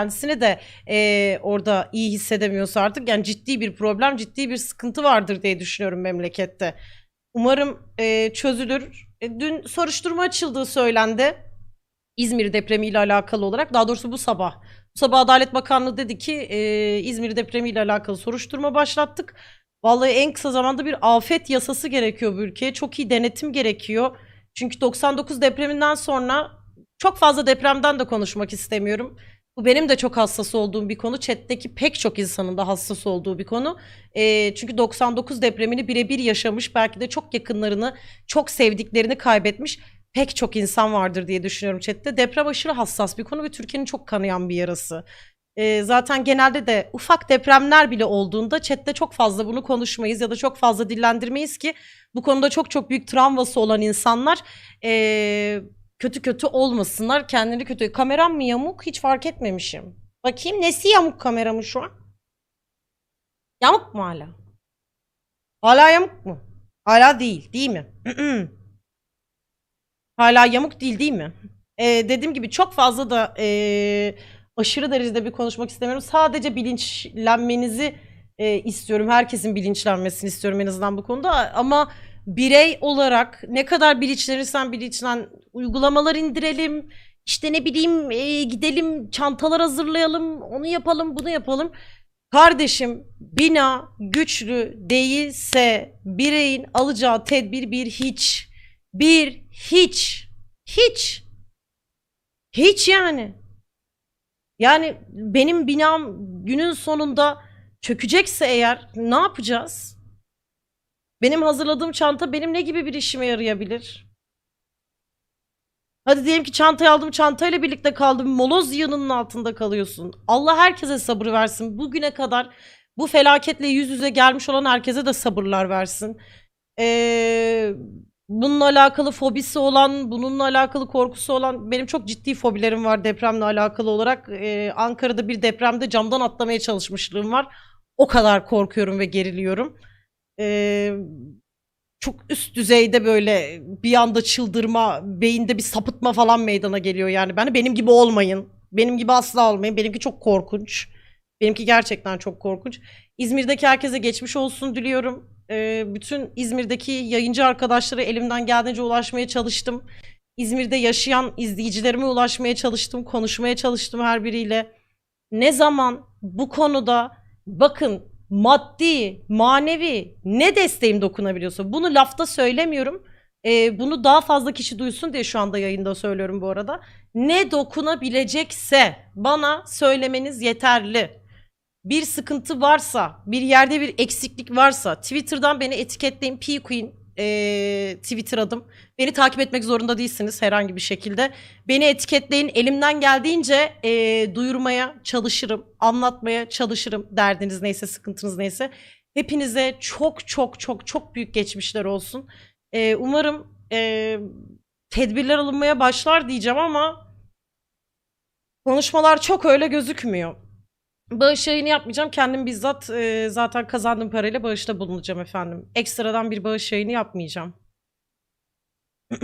kendisini de e, orada iyi hissedemiyorsa artık yani ciddi bir problem, ciddi bir sıkıntı vardır diye düşünüyorum memlekette. Umarım e, çözülür. E, dün soruşturma açıldığı söylendi. İzmir depremiyle alakalı olarak daha doğrusu bu sabah. Bu sabah Adalet Bakanlığı dedi ki e, İzmir depremiyle alakalı soruşturma başlattık. Vallahi en kısa zamanda bir afet yasası gerekiyor bu ülkeye. Çok iyi denetim gerekiyor. Çünkü 99 depreminden sonra çok fazla depremden de konuşmak istemiyorum. Bu benim de çok hassas olduğum bir konu. Chat'teki pek çok insanın da hassas olduğu bir konu. Ee, çünkü 99 depremini birebir yaşamış, belki de çok yakınlarını, çok sevdiklerini kaybetmiş pek çok insan vardır diye düşünüyorum chat'te. Deprem aşırı hassas bir konu ve Türkiye'nin çok kanayan bir yarası. Ee, zaten genelde de ufak depremler bile olduğunda chatte çok fazla bunu konuşmayız ya da çok fazla dillendirmeyiz ki bu konuda çok çok büyük travması olan insanlar ee, kötü kötü olmasınlar. Kendini kötü. Kameram mı yamuk? Hiç fark etmemişim. Bakayım nesi yamuk kameramın şu an? Yamuk mu hala? Hala yamuk mu? Hala değil, değil mi? hala yamuk değil, değil mi? Ee, dediğim gibi çok fazla da ee, aşırı derecede bir konuşmak istemiyorum. Sadece bilinçlenmenizi e, istiyorum. Herkesin bilinçlenmesini istiyorum en azından bu konuda. Ama birey olarak ne kadar bilinçlenirsen bilinçlen uygulamalar indirelim. İşte ne bileyim e, gidelim çantalar hazırlayalım. Onu yapalım bunu yapalım. Kardeşim bina güçlü değilse bireyin alacağı tedbir bir hiç. Bir hiç. Hiç. Hiç yani. Yani benim binam günün sonunda çökecekse eğer ne yapacağız? Benim hazırladığım çanta benim ne gibi bir işime yarayabilir? Hadi diyelim ki çantayı aldım, çantayla birlikte kaldım. Moloz yığınının altında kalıyorsun. Allah herkese sabır versin. Bugüne kadar bu felaketle yüz yüze gelmiş olan herkese de sabırlar versin. Ee, bununla alakalı fobisi olan, bununla alakalı korkusu olan benim çok ciddi fobilerim var depremle alakalı olarak. Ee, Ankara'da bir depremde camdan atlamaya çalışmışlığım var. O kadar korkuyorum ve geriliyorum. Ee, çok üst düzeyde böyle bir anda çıldırma, beyinde bir sapıtma falan meydana geliyor yani. Ben benim gibi olmayın. Benim gibi asla olmayın. Benimki çok korkunç. Benimki gerçekten çok korkunç. İzmir'deki herkese geçmiş olsun diliyorum. Ee, bütün İzmir'deki yayıncı arkadaşlara elimden geldiğince ulaşmaya çalıştım. İzmir'de yaşayan izleyicilerime ulaşmaya çalıştım, konuşmaya çalıştım her biriyle. Ne zaman bu konuda bakın maddi, manevi ne desteğim dokunabiliyorsa bunu lafta söylemiyorum. Ee, bunu daha fazla kişi duysun diye şu anda yayında söylüyorum bu arada. Ne dokunabilecekse bana söylemeniz yeterli. Bir sıkıntı varsa, bir yerde bir eksiklik varsa Twitter'dan beni etiketleyin P Queen ee, Twitter adım. Beni takip etmek zorunda değilsiniz herhangi bir şekilde. Beni etiketleyin. Elimden geldiğince ee, duyurmaya çalışırım, anlatmaya çalışırım. Derdiniz neyse, sıkıntınız neyse. Hepinize çok çok çok çok büyük geçmişler olsun. Ee, umarım ee, tedbirler alınmaya başlar diyeceğim ama konuşmalar çok öyle gözükmüyor. Bağış yayını yapmayacağım. Kendim bizzat e, zaten kazandığım parayla bağışta bulunacağım efendim. Ekstradan bir bağış yayını yapmayacağım.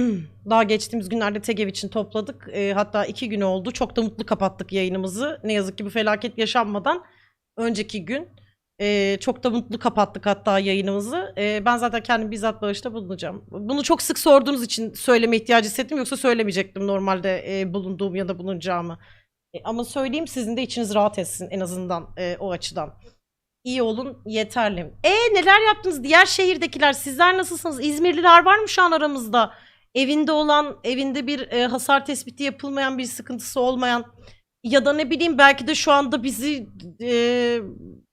Daha geçtiğimiz günlerde Tegev için topladık. E, hatta iki gün oldu. Çok da mutlu kapattık yayınımızı. Ne yazık ki bu felaket yaşanmadan önceki gün. e, çok da mutlu kapattık hatta yayınımızı. E, ben zaten kendim bizzat bağışta bulunacağım. Bunu çok sık sorduğunuz için söyleme ihtiyacı hissettim. Yoksa söylemeyecektim normalde e, bulunduğum ya da bulunacağımı. E, ama söyleyeyim sizin de içiniz rahat etsin en azından e, o açıdan. İyi olun yeterli. E neler yaptınız diğer şehirdekiler? Sizler nasılsınız? İzmirliler var mı şu an aramızda? Evinde olan, evinde bir e, hasar tespiti yapılmayan, bir sıkıntısı olmayan ya da ne bileyim belki de şu anda bizi e,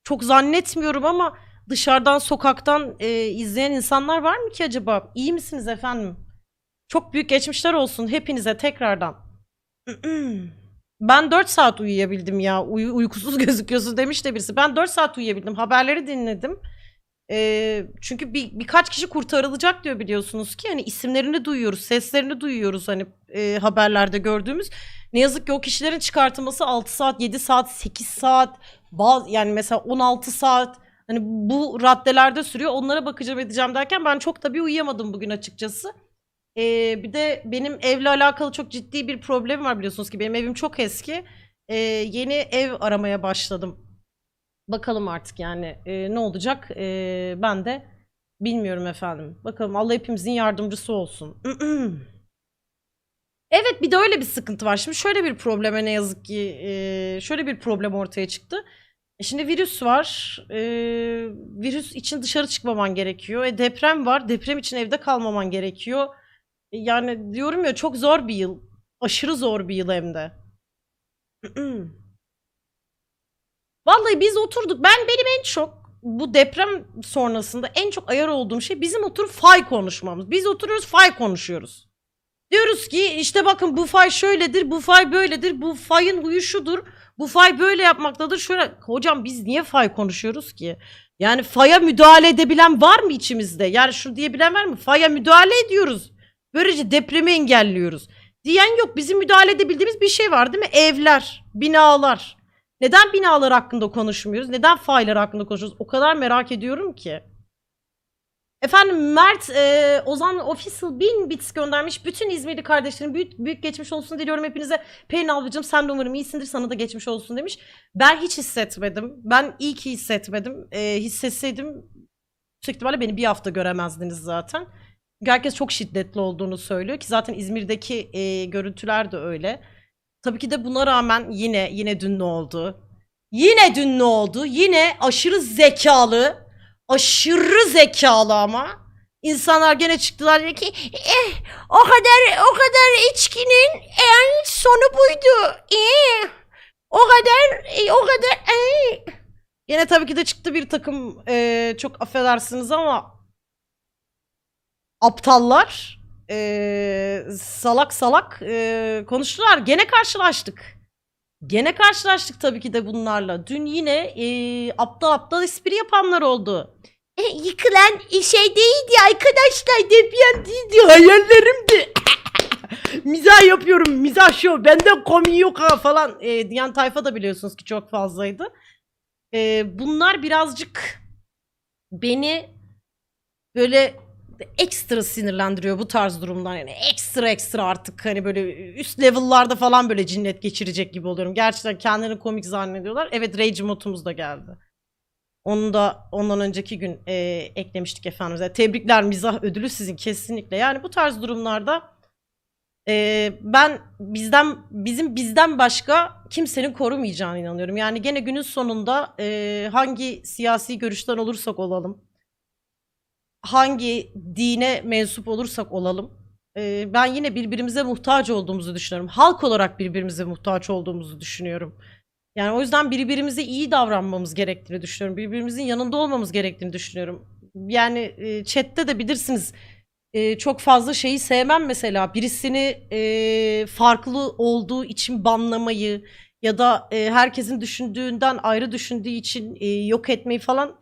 çok zannetmiyorum ama dışarıdan sokaktan e, izleyen insanlar var mı ki acaba? İyi misiniz efendim? Çok büyük geçmişler olsun hepinize tekrardan. Ben 4 saat uyuyabildim ya. Uy- uykusuz gözüküyorsun demiş de birisi. Ben 4 saat uyuyabildim. Haberleri dinledim. Ee, çünkü bir, birkaç kişi kurtarılacak diyor biliyorsunuz ki. Hani isimlerini duyuyoruz, seslerini duyuyoruz hani e, haberlerde gördüğümüz. Ne yazık ki o kişilerin çıkartılması 6 saat, 7 saat, 8 saat, bazı yani mesela 16 saat hani bu raddelerde sürüyor. Onlara bakacağım edeceğim derken ben çok da bir uyuyamadım bugün açıkçası. Ee, bir de benim evle alakalı çok ciddi bir problemim var biliyorsunuz ki benim evim çok eski. e, yeni ev aramaya başladım. Bakalım artık yani e, ne olacak e, ben de bilmiyorum efendim. Bakalım Allah hepimizin yardımcısı olsun. Evet bir de öyle bir sıkıntı var. Şimdi şöyle bir probleme ne yazık ki e, şöyle bir problem ortaya çıktı. E şimdi virüs var. E, virüs için dışarı çıkmaman gerekiyor. E deprem var. Deprem için evde kalmaman gerekiyor. Yani diyorum ya çok zor bir yıl. Aşırı zor bir yıl hem de. Vallahi biz oturduk. Ben benim en çok bu deprem sonrasında en çok ayar olduğum şey bizim oturup fay konuşmamız. Biz oturuyoruz fay konuşuyoruz. Diyoruz ki işte bakın bu fay şöyledir, bu fay böyledir, bu fayın huyu şudur, bu fay böyle yapmaktadır. Şöyle hocam biz niye fay konuşuyoruz ki? Yani faya müdahale edebilen var mı içimizde? Yani şunu diyebilen var mı? Faya müdahale ediyoruz. Böylece depremi engelliyoruz. Diyen yok. Bizim müdahale edebildiğimiz bir şey var değil mi? Evler, binalar. Neden binalar hakkında konuşmuyoruz? Neden faylar hakkında konuşuyoruz? O kadar merak ediyorum ki. Efendim Mert e, Ozan Official 1000 bits göndermiş. Bütün İzmirli kardeşlerim büyük, büyük geçmiş olsun diliyorum hepinize. Pelin ablacığım sen de umarım iyisindir sana da geçmiş olsun demiş. Ben hiç hissetmedim. Ben iyi ki hissetmedim. E, hissetseydim yüksek ihtimalle beni bir hafta göremezdiniz zaten. Herkes çok şiddetli olduğunu söylüyor ki zaten İzmir'deki e, görüntüler de öyle. Tabii ki de buna rağmen yine yine dün ne oldu? Yine dün ne oldu? Yine aşırı zekalı, aşırı zekalı ama insanlar gene çıktılar dedi ki eh, o kadar o kadar içkinin en sonu buydu. Eh, o kadar eh, o kadar eh. Yine tabii ki de çıktı bir takım eh, çok affedersiniz ama aptallar eh, salak salak eh, konuştular. Gene karşılaştık. Gene karşılaştık tabii ki de bunlarla. Dün yine e, aptal aptal espri yapanlar oldu. E, yıkılan şey değildi arkadaşlar deprem değildi hayallerimdi. mizah yapıyorum mizah şu bende komi yok ha falan e, diyen tayfa da biliyorsunuz ki çok fazlaydı. E, bunlar birazcık beni böyle ekstra sinirlendiriyor bu tarz durumlar yani ekstra ekstra artık hani böyle üst level'larda falan böyle cinnet geçirecek gibi oluyorum. Gerçekten kendilerini komik zannediyorlar. Evet Rage modumuz da geldi. Onu da ondan önceki gün e, eklemiştik efendim. Tebrikler mizah ödülü sizin kesinlikle. Yani bu tarz durumlarda e, ben bizden bizim bizden başka kimsenin korumayacağına inanıyorum. Yani gene günün sonunda e, hangi siyasi görüşten olursak olalım hangi dine mensup olursak olalım ben yine birbirimize muhtaç olduğumuzu düşünüyorum. Halk olarak birbirimize muhtaç olduğumuzu düşünüyorum. Yani o yüzden birbirimize iyi davranmamız gerektiğini düşünüyorum. Birbirimizin yanında olmamız gerektiğini düşünüyorum. Yani e, chatte de bilirsiniz çok fazla şeyi sevmem mesela. Birisini farklı olduğu için banlamayı ya da herkesin düşündüğünden ayrı düşündüğü için yok etmeyi falan